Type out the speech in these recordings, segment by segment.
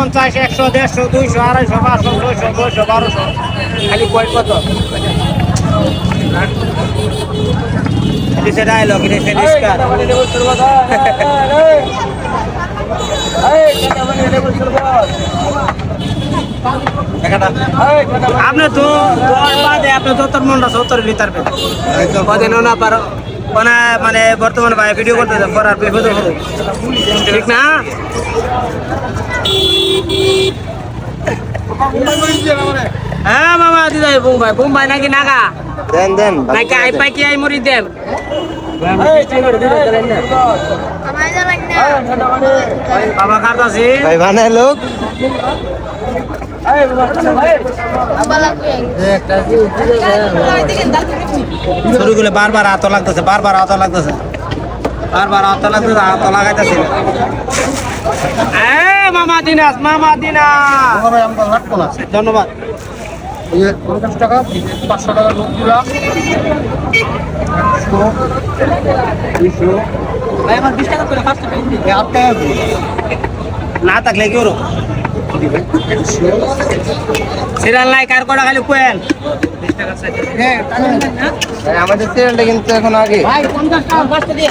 একশো দেড়শো দুইশো আড়াইশো পাঁচশো ছয়শো ছয়শো বারোশো। খালি পয়েন্ট কত? এটা ডায়লগ এটা সে রিস্কার আপনি তো দশ বাদে আপনি যতর মনটা সত্তর ভিতর কদিন না পারো? কোনা মানে বর্তমানে ভাই ভিডিও করতে করার ঠিক না? হ্যাঁ মামা বুম্বাই। বুম্বাই নাকি নাগা? দেন দেন নাকি আই পাই কি আই মরি দেন? বাবা ভাই লোক। বারবার হাত লাগতেছে বারবার হাত লাগতেছে। বারবার হাত লাগতেছে হাত লাগাইতেছে। মামা দিনাস মামা দিনাস ধন্যবাদ। পঞ্চাশ টাকা পাঁচশো টাকা লোক দিলাম। না থাকলে কি করো? সিরিয়াল নাই কার কটা খালি কোয়েন হ্যাঁ, আমাদের সিরিয়ালটা কিন্তু এখন আগে। ভাই পঞ্চাশ টাকা দিয়ে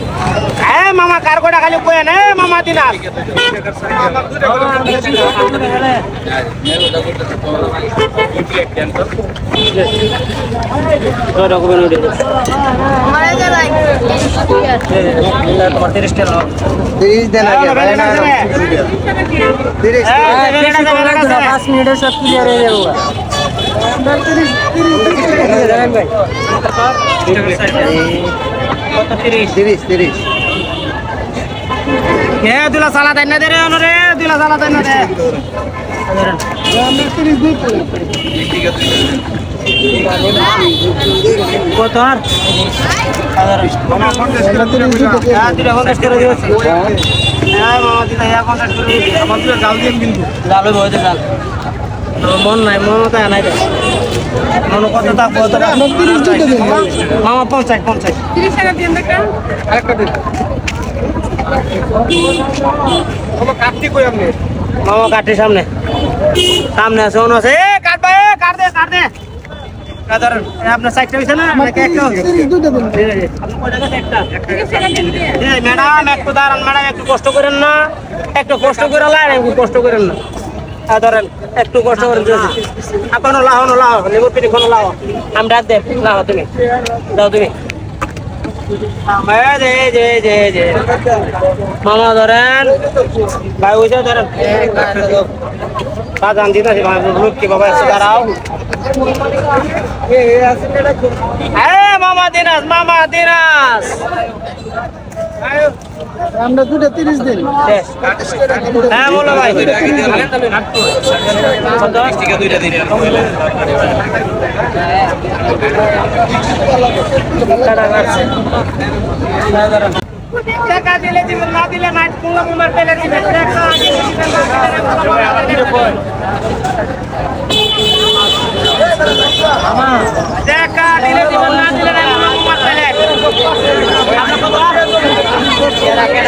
আগে ভাই না তিরিশ পাঁচ মিনিটের সব ক্লিয়ার হয়ে যাব। তিরিশ তিরিশ। হে দুলা সালা দেন না দে রে অনরে দুলা সালা দেন না দে। কত আর হ্যাঁ। হ্যাঁ, হ্যাঁ, মন নাই মন তো নাই দে মন কত থাকব অত মামা পঞ্চাশ পঞ্চাশ। তিরিশ টাকা দিয়ে দেখা মামা কাঠি সামনে। সামনে আছে অন্য আছে। এ কাটবা এ কাট দে কাট আপনার না? একটা ম্যাডাম একটু দাঁড়ান ম্যাডাম একটু কষ্ট করেন না। একটু কষ্ট করে লাইন একটু কষ্ট করেন না। ধরেন একটু কষ্ট করেন আপনার লাহ না লাহ লেবু পিঠি কোনো লাহ আমি ডাক দে লাহ তুমি। দাও তুমি। মামা ধরেন ভাই ওইটা ধরেন, বাজান দিতেছি ভাই, লক্ষ্মী বাবা একটু দাঁড়াও। হ্যাঁ মামা দিনাস মামা দিনাস আমরা দুটো তিরিশ দিন। হ্যাঁ বলো ভাই। টাকা দিলে দিবেন না দিলে নাই পুঙ্গা মুমার পেলে দিবেন। টাকা দিলে দিবেন, না দিলে না দিবেন। টাকা দিলে দিবেন না দিলে নাই মুমার পেলে কত? এরা কেন?